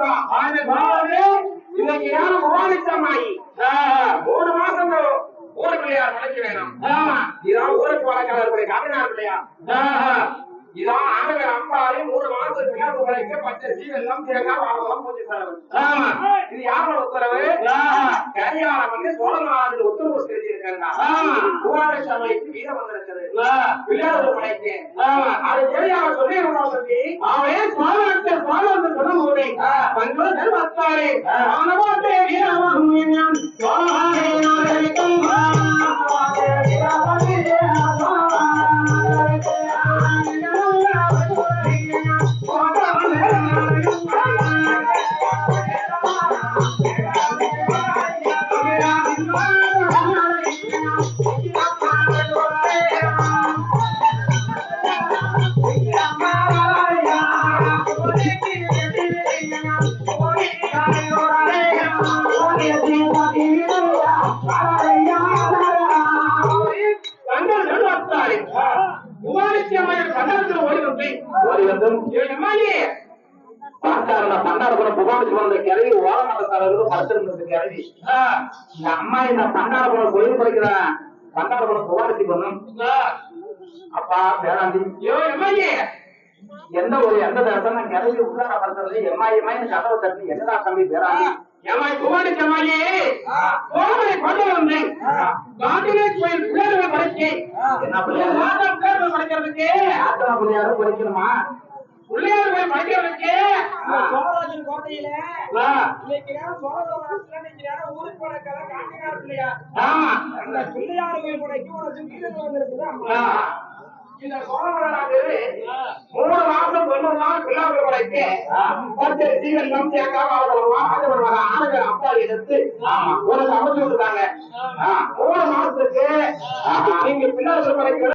சம்பளம் வேணும். இதான் ஊருக்கு வளர்க்கிறார் காமினார் இதான் மூணு மாசத்துக்கு உழைக்க பச்சை சீவெல்லாம் தேங்காய் வாழலாம் பூஜை இது யாரோட உத்தரவு? கரியாளம் வந்து சோழநாடு உத்தரவு செஞ்சிருக்காங்க குவார வீரம் வந்திருக்கிறது. பிள்ளையார் முளைக்க அது தெரியாம சொல்லி சொல்லி அவன் పంచోదరి పంచోదరి వస్తారే. మానవ దేవి రామ உமானிச்சம்மையில் கண்டனத்தில் ஓடி வந்து ஓடி வந்தும். பார்த்தாருல பண்டாரபுரம் புகாமிச்சு வந்த ஓரமட்டத்தாரர்கள் படுத்திருந்தது இந்த அம்மா இந்த பண்டாரபுரம் கோயில் படிக்கிறேன் பண்டாரபுரம் புகாமிச்சு பண்ணும். அப்பா பேராண்டி. ஐயோ எம்மாயி எந்த ஒரு எந்த இடத்துல கிளவி உள்ளார படுத்துறது எம்மாயி எம்மாயின்னு கதவை தட்டி என்னடா தம்பி பேராண்டி? எம்மாய் குமாரி செம்மாயி கோமலை கொண்டு வந்தேன். காந்திலே கோயில் படைச்சு என்ன பிள்ளையார் படைக்கிறதுக்கு? ஆத்தனா பிள்ளையாரும் படிக்கணுமா? பிள்ளையார் போய் படிக்கிறதுக்கு? சோழராஜன் கோட்டையில ஊருக்கு போனக்கால காட்டினார் பிள்ளையார். ஆமா அந்த பிள்ளையார் கோயில் கொடைக்கு உனக்கு வீரர்கள் வந்திருக்குது. இந்த சோழவராஜு மூணு மாசம் தொண்ணூறு நாள் பிள்ளைகளை படைத்து பத்து தேங்காய் வருவா அது வருவாங்க ஆணுகள் அப்பா எடுத்து உனக்கு அமைச்சு விட்டுருக்காங்க மூணு மாசத்துக்கு நீங்க பிள்ளைகளை படைக்கிற